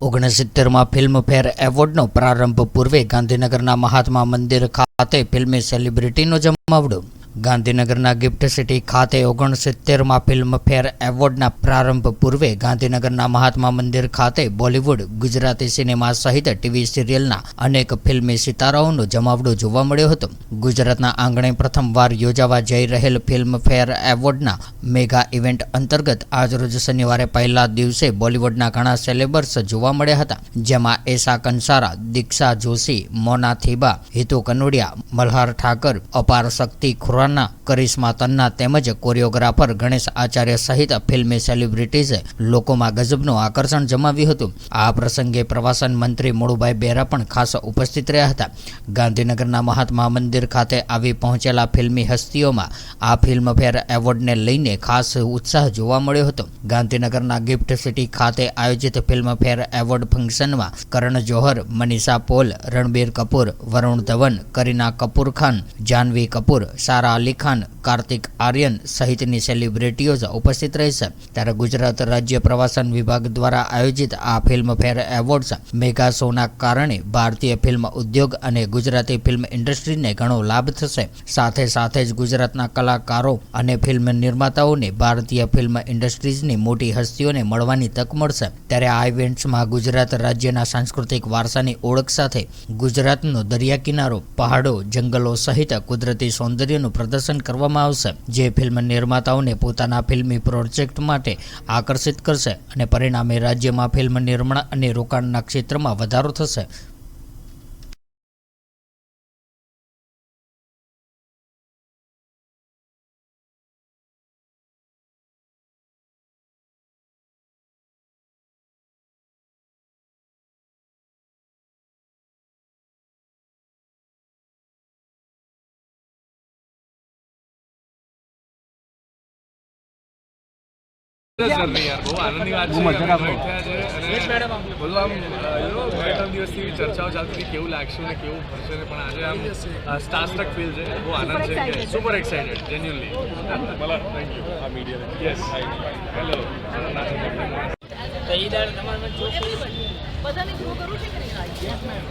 ઓગણસિત્તેરમાં Filmfare એવોર્ડનો પ્રારંભ પૂર્વે ગાંધીનગરના મહાત્મા મંદિર ખાતે ફિલ્મી સેલિબ્રિટીનો જમાવડો. ગાંધીનગરના ગિફ્ટ સિટી ખાતે ઓગણસિત્તેરમાં ફિલ્મફેર એવોર્ડના પ્રારંભ પૂર્વે ગાંધીનગરના મહાત્મા મંદિર ખાતે બોલિવૂડ, ગુજરાતી સિનેમા સહિત ટીવી સિરિયલના અનેક ફિલ્મી સિતારાઓનો જમાવડો જોવા મળ્યો હતો. ગુજરાતના આંગણે પ્રથમવાર યોજાવા જઈ રહેલ ફિલ્મફેર એવોર્ડના મેગા ઇવેન્ટ અંતર્ગત આજરોજ શનિવારે પહેલા દિવસે બોલિવૂડના ઘણા સેલેબર્સ જોવા મળ્યા હતા, જેમાં એશા કંસારા, દીક્ષા જોશી, મોના થીબા, હિતુ કનોડિયા, મલ્હાર ઠાકર, અપાર શક્તિ ખુરાના કરિશ્મા તન્ના તેમજ કોરિયોગ્રાફર ગણેશ આચાર્ય સહિત ફિલ્મી સેલિબ્રિટીઝે લોકોમાં ગજબનું આકર્ષણ જમાવ્યું હતું. આ પ્રસંગે પ્રવાસન મંત્રી મોળુભાઈ બેરા પણ ખાસ ઉપસ્થિત રહ્યા હતા. ગાંધીનગરના મહાત્મા મંદિર ખાતે આવી પહોંચેલા ફિલ્મી હસ્તીઓમાં આ ફિલ્મફેર એવોર્ડને લઈને ખાસ ઉત્સાહ જોવા મળ્યો હતો. ગાંધીનગરના ગિફ્ટ સિટી ખાતે આયોજિત ફિલ્મફેર એવોર્ડ ફંક્શનમાં કરણ જોહર, મનીષા પોલ, રણબીર કપૂર, વરુણ ધવન, કરીના કપૂર ખાન જાહ્નવી કપૂર, સારા અલી ખાન, કાર્તિક આર્યન સહિતની સેલિબ્રિટીઓ ઉપસ્થિત રહેશે. ત્યારે ગુજરાત રાજ્ય પ્રવાસન વિભાગ દ્વારા આયોજિત આ ફિલ્મફેર એવોર્ડ્સ મેગા શોના કારણે ભારતીય ફિલ્મ ઉદ્યોગ અને ગુજરાતી ફિલ્મ ઇન્ડસ્ટ્રીને ઘણો લાભ થશે. સાથે સાથે જ ગુજરાતના કલાકારો અને ફિલ્મ નિર્માતાઓને ભારતીય ફિલ્મ ઇન્ડસ્ટ્રીઝની મોટી હસ્તીઓને મળવાની તક મળશે. ત્યારે આ ઇવેન્ટ્સમાં ગુજરાત રાજ્યના સાંસ્કૃતિક વારસાની ઓળખ સાથે ગુજરાતનો દરિયા કિનારો પહાડો, જંગલો સહિત કુદરતી સૌંદર્યનું પ્રદર્શન કરવામાં આવશે, જે ફિલ્મ નિર્માતાઓને પોતાના ફિલ્મી પ્રોજેક્ટ માટે આકર્ષિત કરશે અને પરિણામે રાજ્યમાં ફિલ્મ નિર્માણ અને રોકાણના ક્ષેત્રમાં વધારો થશે. દિવસથી ચર્ચાઓ ચાલતી કેવું લાગશે ને કેવું થશે ને પણ આજે આમ સ્ટાર સ્ટ્રક ફીલ છે. બહુ આનંદ છે super excited genuinely thank you આ મીડિયા યસ હેલો તો ઈ દાડે તમારે મને જોશું બધાને ગ્રો કરવું છે કે નહીં?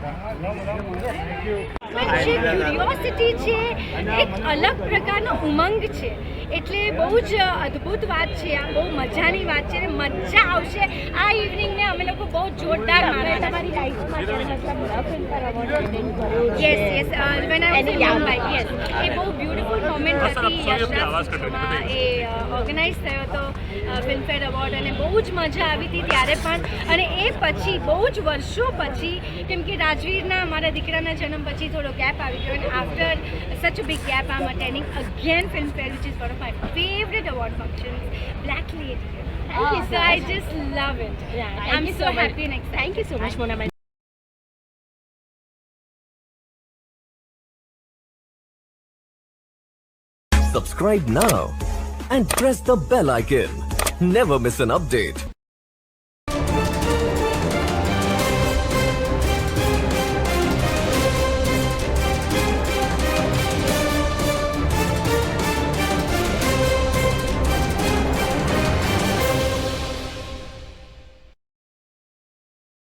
સર પ્લીઝ મંત્રી જે ક્યુરિયોસિટી છે એક અલગ પ્રકારનો ઉમંગ છે. એટલે બહુ જ અદ્ભુત વાત છે આ બહુ મજાની વાત છે અને મજા આવશે. આ ઇવનિંગને અમે લોકો બહુ જોરદાર માણે તમારી yes yes when I was in Mumbai yes એ બહુ બ્યુટીફુલ મોમેન્ટ હતી. એ ઓર્ગેનાઇઝ થયો હતો ફિલ્મફેર એવોર્ડ અને બહુ જ મજા આવી હતી ત્યારે પણ. અને એ પછી બહુ જ વર્ષો પછી કેમ કે રાજવીરના મારા દીકરાના જન્મ પછી થોડો ગેપ આવી ગયો અને after such big gap am attending again Filmfare which is one of my favourite award functions black lady Thank you so so I much. just love it. Yeah, thank I'm you so, so much. happy and excited. Thank you so much, Mona. Subscribe now and press the bell icon. Never miss an update.